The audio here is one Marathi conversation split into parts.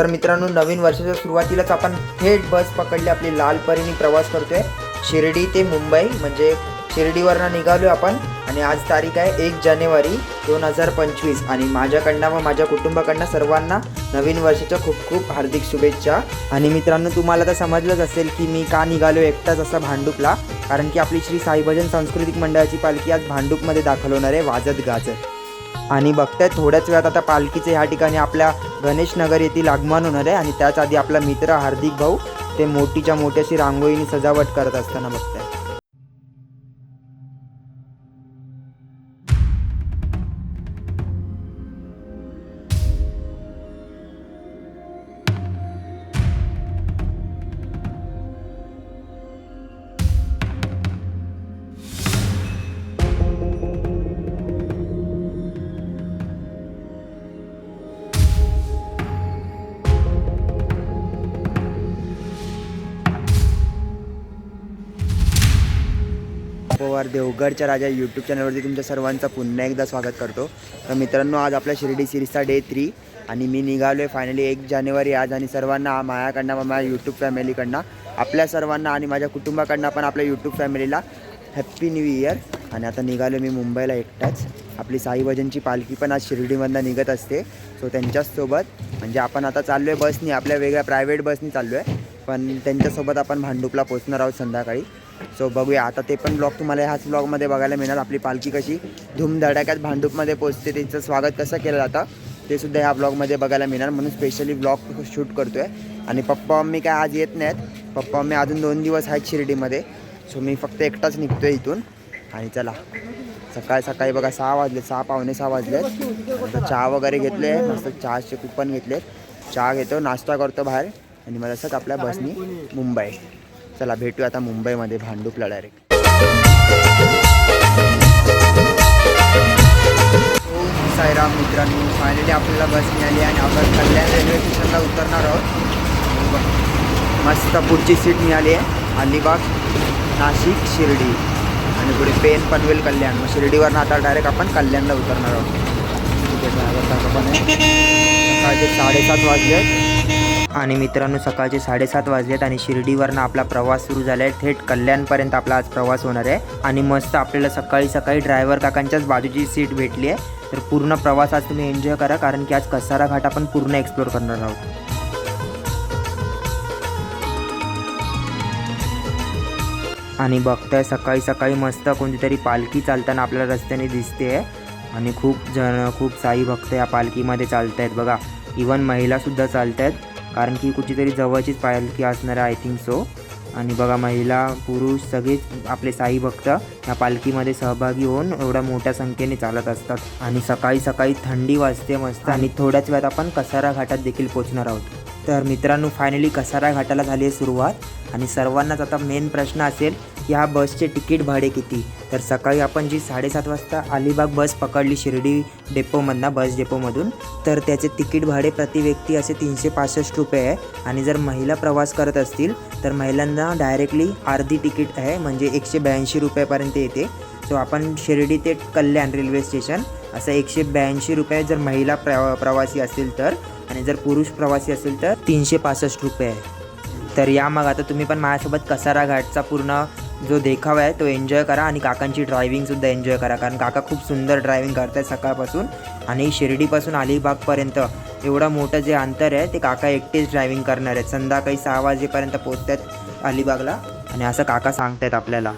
तर मित्रांनो नवीन वर्षाच्या सुरुवातीलाच आपण थेट बस पकडली आपली लाल परीने प्रवास करतोय. शिर्डी ते मुंबई म्हणजे शिर्डीवरनं निघालो आपण. आणि आज तारीख आहे एक जानेवारी दोन हजार पंचवीस. आणि माझ्याकडनं व माझ्या कुटुंबाकडनं सर्वांना नवीन वर्षाच्या खूप खूप हार्दिक शुभेच्छा. आणि मित्रांनो तुम्हाला तर समजलंच असेल की मी का निघालो एकटाच असा भांडूपला. कारण की आपली श्री साईभजन सांस्कृतिक मंडळाची पालखी आज भांडूपमध्ये दाखल होणार आहे वाजत गाजत. आणि बघताय थोड्याच वेळात आता पालखीचे ह्या ठिकाणी आपल्या गणेश नगर येथील आगमन होणार आहे आणि त्याच आधी आपला मित्र हार्दिक भाऊ ते मोठीच्या मोठ्याशी रांगोळीने सजावट करत असताना बघताय. पवार देवगडच्या राजा यूट्यूब चॅनलवरती तुमच्या सर्वांचं पुन्हा एकदा स्वागत करतो. तर मित्रांनो आज आपल्या शिर्डी सिरीजचा डे थ्री आणि मी निघालो आहे फायनली एक जानेवारी आज आणि सर्वांना माझ्याकडनं व माझ्या यूट्यूब फॅमिलीकडनं आपल्या सर्वांना आणि माझ्या कुटुंबाकडनं पण आपल्या यूट्यूब फॅमिलीला हॅप्पी न्यू इयर आणि आता निघालो मी मुंबईला एकटाच. आपली साईभजनची पालखी पण आज शिर्डीमधनं निघत असते. सो त्यांच्याचसोबत म्हणजे आपण आता चाललो आहे बसनी आपल्या वेगळ्या प्रायव्हेट बसनी चाललो आहे पण त्यांच्यासोबत आपण भांडुपला पोचणार आहोत संध्याकाळी. सो बघूया. आता ते पण ब्लॉग तुम्हाला ह्याच ब्लॉगमध्ये बघायला मिळणार. आपली पालखी कशी धूमधडाक्यात भांडूपमध्ये पोचते त्यांचं स्वागत कसं केलं जातं ते सुद्धा ह्या ब्लॉगमध्ये बघायला मिळणार. म्हणून स्पेशली ब्लॉग शूट करतो आहे आणि पप्पा मम्मी काय आज येत नाहीत. पप्पा मम्मी अजून दोन दिवस आहेत शिर्डीमध्ये. सो मी फक्त एकटाच निघतो आहे इथून. आणि चला. सकाळी सकाळी बघा सहा वाजले. सहा पावणे सहा वाजले. आता चहा वगैरे घेतले. मस्त चहाचे कुपन घेतले चहा घेतो नाश्ता करतो बाहेर. आणि मला असंच आपल्या बसनी मुंबई. चला भेटूया आता मुंबईमध्ये भांडूपला डायरेक्ट हो, साईराम मित्रांनो फायनली आपल्याला बस मिळाली आणि आपण कल्याण रेल्वे स्टेशनला उतरणार आहोत. मस्त पुढची सीट मिळाली आहे. अलिबाग नाशिक शिर्डी आणि पुढे पेन पनवेल कल्याण. मग शिर्डीवरनं आता डायरेक्ट आपण कल्याणला उतरणार आहोत. ठीक आहे पण आहे. साडेसात वाजले आणि मित्रांनो सकाळचे साडेसात वाजलेत आणि शिर्डीवरनं आपला प्रवास सुरू झाला आहे थेट कल्याणपर्यंत आपला आज प्रवास होणार आहे. आणि मस्त आपल्याला सकाळी सकाळी ड्रायव्हर काकांच्याच बाजूची सीट भेटली आहे. तर पूर्ण प्रवास आज तुम्ही एन्जॉय करा कारण की आज कसारा घाट आपण पूर्ण एक्सप्लोर करणार आहोत. आणि बघताय सकाळी सकाळी मस्त कोणतीतरी पालखी चालताना आपल्याला रस्त्याने दिसते आहे आणि खूप जण खूप साई भक्त या पालखीमध्ये चालत आहेत बघा. इवन महिलासुद्धा चालत आहेत कारण की कुठेतरी जवळचीच पालखी असणार आहे आय थिंक सो आणि बघा महिला पुरुष सगळेच आपले साई भक्त ह्या पालखीमध्ये सहभागी होऊन एवढ्या मोठ्या संख्येने चालत असतात. आणि सकाळी सकाळी थंडी वाजते मस्त आणि थोड्याच वेळात आपण कसारा घाटात देखील पोहोचणार आहोत. तर मित्रांनो फायनली कसारा घाटाला झाली आहे सुरुवात. आणि सर्वांनाच आता मेन प्रश्न असेल की ह्या बसचे तिकीट भाडे किती? तर सकाळी आपण जी साडेसात वाजता अलिबाग बस पकडली शिर्डी डेपोमधनं बस डेपोमधून तर त्याचे तिकीट भाडे प्रति व्यक्ती असे तीनशे पासष्ट रुपये आहे. आणि जर महिला प्रवास करत असतील तर महिलांना डायरेक्टली अर्धी तिकीट आहे म्हणजे एकशे ब्याऐंशी रुपयापर्यंत येते. सो आपण शिर्डी ते कल्याण रेल्वे स्टेशन असं एकशे ब्याऐंशी रुपये जर महिला प्र प्रवासी असेल तर आणि जर पुरुष प्रवासी असेल तर तीनशे पासष्ट रुपये. आहे तर या मग आता तुम्ही पण माझ्यासोबत कसारा घाटचा पूर्ण जो देखावा आहे तो एन्जॉय करा आणि काकांची ड्रायव्हिंगसुद्धा एन्जॉय करा. कारण काका खूप सुंदर ड्रायव्हिंग करत आहेत सकाळपासून आणि शिर्डीपासून अलिबागपर्यंत. एवढं मोठं जे अंतर आहे ते काका एकटेच ड्रायव्हिंग करणार आहेत. संध्याकाळी सहा वाजेपर्यंत पोचत आहेत अलिबागला आणि असं काका सांगतायत आपल्याला.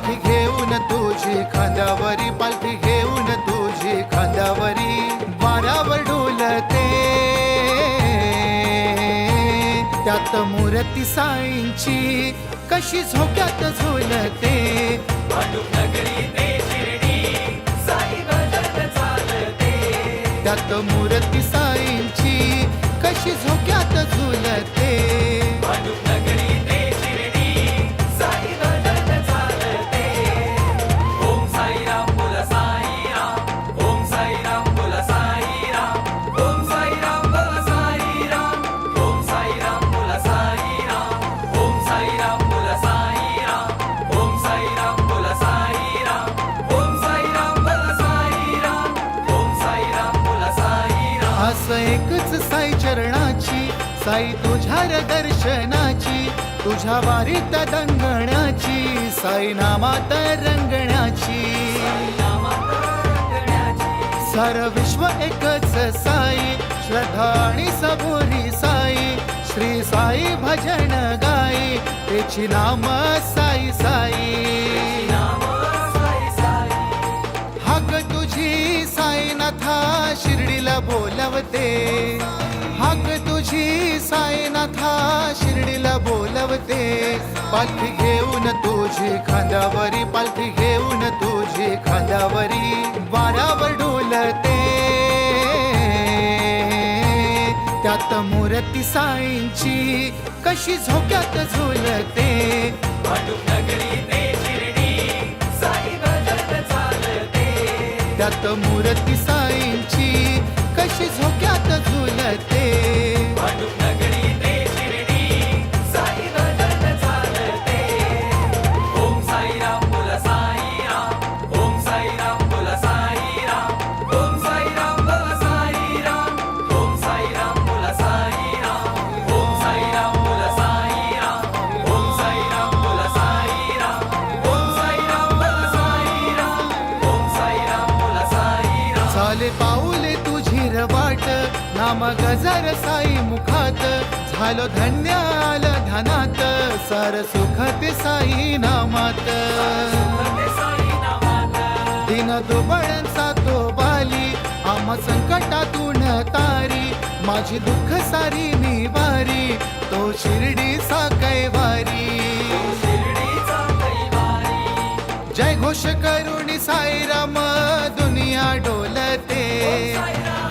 पालखी घेऊन तुझी खांद्यावरी पालखी घेऊन तुझी खांद्यावरी वाऱ्यावर डोलते. त्यात मूर्ती साईंची कशी झोक्यात झोलते. त्यात मूर्ती साईंची कशी झोक्यात झुलते. साई तुझ्या दर्शनाची तुझ्या वारीत दंगण्याची साईनामात रंगण्याची सार विश्व एकच साई श्रद्धा आणि सबुरी साई श्री साई भजन गाई तेची नाम साई साई. हग तुझी साईनाथा शिर्डीला बोलवते. हाक तुझी साईनाथा शिर्डीला बोलवते. पालखी घेऊन तुझी खांद्यावरी पालखी घेऊन तुझी खांद्यावरी वाऱ्यावर डोलते. त्यात मूर्ती साईंची कशी झोक्यात झुलते. त्यात मूर्ती साई झोक्यात झुलते नाम गजर साई मुखात. झालो धन्य धनात. सार सुख ते साई नामात. दिन दुबळांचा तो बाली. आम संकटातून तारी. माझी दुःख सारी वारी. तो शिर्डीचा कैवारी. जय घोष करुणी साईराम. दुनिया डोलते.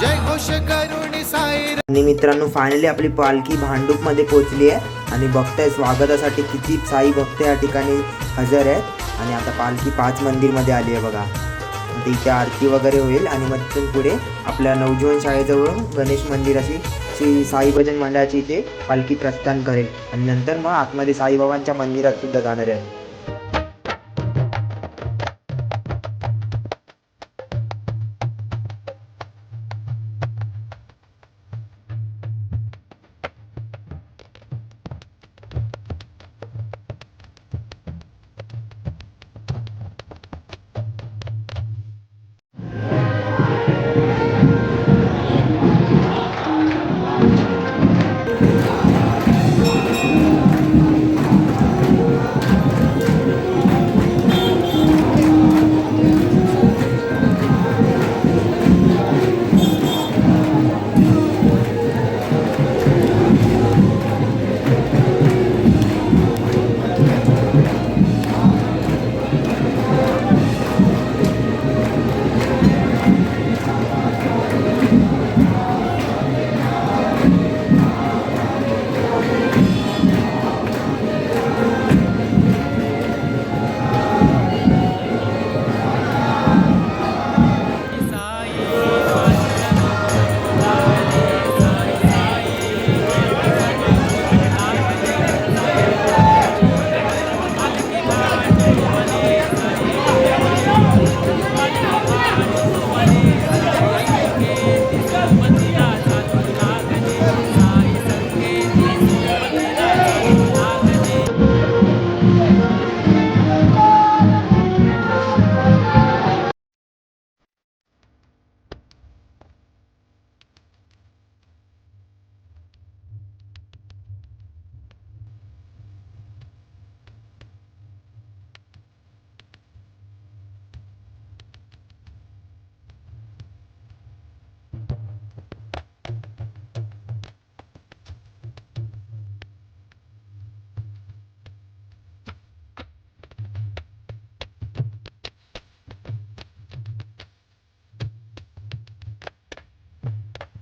जय घोष करुणी आणि मित्रांनो फायनली आपली पालखी भांडूपमध्ये पोहोचली आहे. आणि बघताय स्वागतासाठी किती साई भक्त या ठिकाणी हजर आहेत. आणि आता पालखी पाच मंदिरमध्ये आली आहे बघा. तिथे आरती वगैरे होईल आणि मग तिथून पुढे आपल्या नवजीवन शाळेजवळून गणेश मंदिराची श्री साई भजन मंडळाची इथे पालखी प्रस्थान करेल. आणि नंतर मग आतमध्ये साईबाबांच्या मंदिरात सुद्धा जाणार आहे.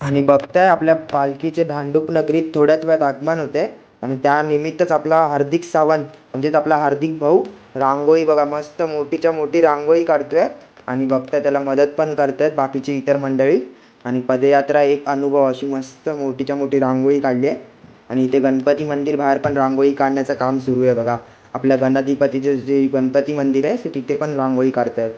आणि बघताय आपल्या पालखीचे भांडूप नगरीत थोड्याच वेळात आगमन होते. आणि त्यानिमित्तच आपला हार्दिक सावंत म्हणजेच आपला हार्दिक भाऊ रांगोळी बघा मस्त मोठीच्या मोठी रांगोळी काढतोय. आणि बघताय त्याला मदत पण करतायत बाकीची इतर मंडळी. आणि पदयात्रा एक अनुभव अशी मस्त मोठीच्या मोठी रांगोळी काढली आहे. आणि इथे गणपती मंदिर बाहेर पण रांगोळी काढण्याचं काम सुरू आहे बघा. आपल्या गणधिपतीचे जे गणपती मंदिर आहे ते तिथे पण रांगोळी काढतायत.